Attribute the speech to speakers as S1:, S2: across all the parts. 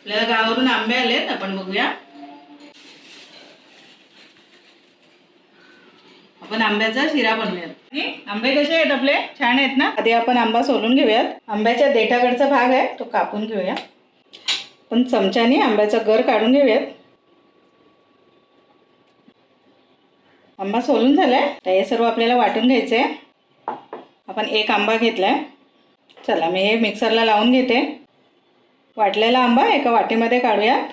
S1: आपल्याला गावावरून आंबे आलेत आपण बघूया. आपण आंब्याचा शिरा बनवूयात. आणि आंबे कसे आहेत आपले? छान आहेत ना? आधी आपण आंबा सोलून घेऊयात. आंब्याच्या देठाकडचा भाग आहे तो कापून घेऊया. पण चमच्याने आंब्याचा गर काढून घेऊयात. आंबा सोलून झालाय. तर हे सर्व आपल्याला वाटून घ्यायचे आहे आपण एक आंबा घेतलाय. चला मी हे मिक्सरला लावून घेते. वाटलेला आंबा एका वाटीमध्ये काढूयात.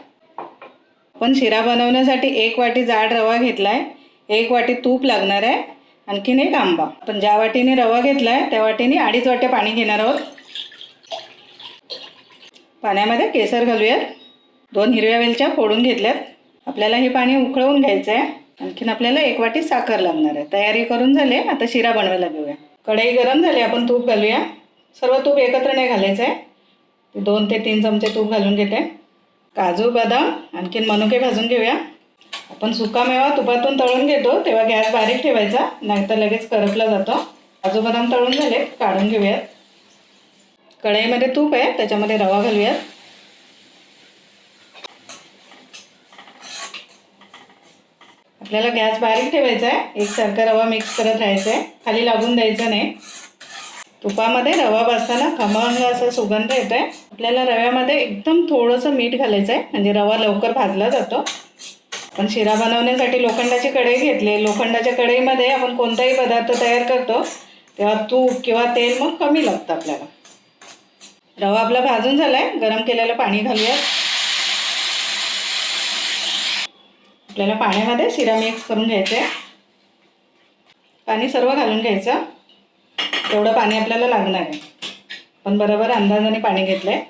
S1: आपण शिरा बनवण्यासाठी एक वाटी जाड रवा घेतला आहे एक वाटी तूप लागणार आहे आणखीन एक आंबा. आपण ज्या वाटीने रवा घेतला आहे त्या वाटीने अडीच वाट्या पाणी घेणार आहोत. पाण्यामध्ये केसर घालूयात. दोन हिरव्या वेलच्या फोडून घेतल्यात. आपल्याला हे पाणी उकळवून घ्यायचं आहे आणखीन आपल्याला एक वाटी साखर लागणार आहे. तयारी करून झाले आता शिरा बनवायला घेऊया कढई गरम झाली आपण तूप घालूया. सर्व तूप एकत्र नाही घालायचं आहे दोन ते तीन चमचे तूप घालून घेते. काजू बदाम आणखीन मनुके भाजून घेऊया. आपण सुका मेवा तुपातून तळून घेतो तेव्हा गॅस बारीक ठेवायचा नाहीतर लगेच करपला जातो. काजू बदाम तळून झाले काढून घेऊयात. कढईमध्ये तूप आहे त्याच्यामध्ये रवा घालूयात. आपल्याला गॅस बारीक ठेवायचा आहे एकसारखा रवा मिक्स करत राहायचा आहे खाली लागून द्यायचं नाही. तुपामध्ये रवा बसताना खमंग असा सुगंध येतो आहे आपल्याला रव्यामध्ये एकदम थोडंसं मीठ घालायचं आहे. म्हणजे रवा लवकर भाजला जातो. आपण शिरा बनवण्यासाठी लोखंडाची कढई घेतली. लोखंडाच्या कढईमध्ये आपण कोणताही पदार्थ तयार करतो तेव्हा तूप किंवा तेल मग कमी लागतं आपल्याला. रवा आपला भाजून झाला आहे गरम केलेलं पाणी घालूया. आपल्याला पाण्यामध्ये शिरा मिक्स करून घ्यायचं आहे पाणी सर्व घालून घ्यायचं. तेवढं पाणी आपल्याला लागणार आहे. आपण बरोबर अंदाजाने पाणी घेतलं आहे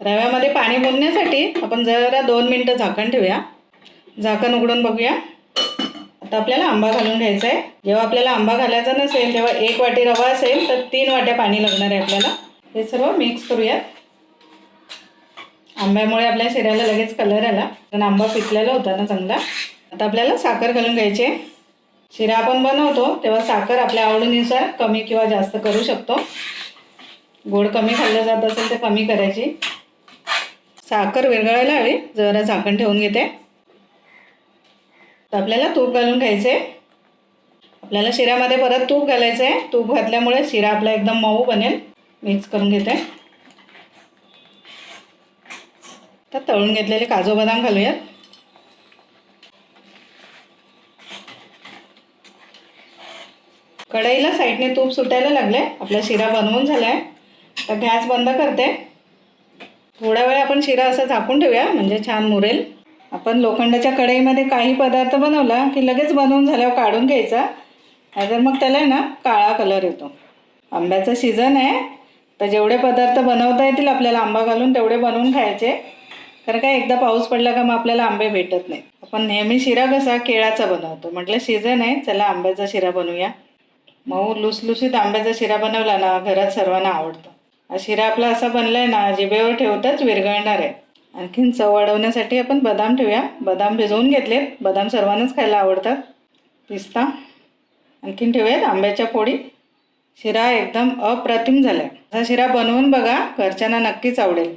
S1: रव्यामध्ये पाणी मुरण्यासाठी आपण जरा दोन मिनटं झाकण ठेवूया. झाकण उघडून बघूया. आता आपल्याला आंबा घालून घ्यायचा आहे जेव्हा आपल्याला आंबा घालायचा नसेल तेव्हा एक वाटी रवा असेल तर तीन वाट्या पाणी लागणार आहे आपल्याला. हे सर्व मिक्स करूयात. आंब्यामुळे आपल्या शिऱ्याला लगेच कलर आला. कारण आंबा पिकलेला होता ना चांगला. आता आपल्याला साखर घालून घ्यायची आहे. शिरा आपण बनवतो तेव्हा साखर आपल्या आवडीनुसार कमी किंवा जास्त करू शकतो. गोड कमी खाल्लं जात असेल तर कमी करायची. साखर विरघळायला हवी. जरा झाकण ठेवून घेते. तर आपल्याला तूप घालून घ्यायचे आपल्याला शिऱ्यामध्ये परत तूप घालायचं आहे तूप घातल्यामुळे शिरा आपला एकदम मऊ बनेल. मिक्स करून घेते. तर तळून घेतलेले काजू बदाम घालूयात. कढईला साईडने तूप सुटायला लागले आपला शिरा बनवून झालाय. तर गॅस बंद करते. थोड्या वेळ आपण शिरा असा झाकून ठेवूया म्हणजे छान मुरेल. आपण लोखंडाच्या कढईमध्ये काही पदार्थ बनवला की लगेच बनवून झाल्यावर काढून घ्यायचा. नाहीतर मग त्याला आहे ना काळा कलर येतो. आंब्याचं सीझन आहे तर जेवढे पदार्थ बनवता येतील आपल्याला आंबा घालून तेवढे बनवून खायचे. कारण काय एकदा पाऊस पडला का मग आपल्याला आंबे भेटत नाही. आपण नेहमी शिरा कसा केळाचा बनवतो. म्हटलं सीझन आहे चला आंब्याचा शिरा बनवूया. मऊ लुसलुसीत आंब्याचा शिरा बनवला ना घरात सर्वांना आवडतो. शिरा आपला असा बनलाय ना जिभेवर ठेवताच विरघळणार आहे. आणखीन चव वाढवण्यासाठी आपण बदाम ठेवूया. बदाम भिजवून घेतलेत. बदाम सर्वांनाच खायला आवडतात. पिस्ता. आणखीन ठेवूयात आंब्याच्या पोळी. शिरा एकदम अप्रतिम झाला हा शिरा बनवून बघा घरच्यांना नक्कीच आवडेल.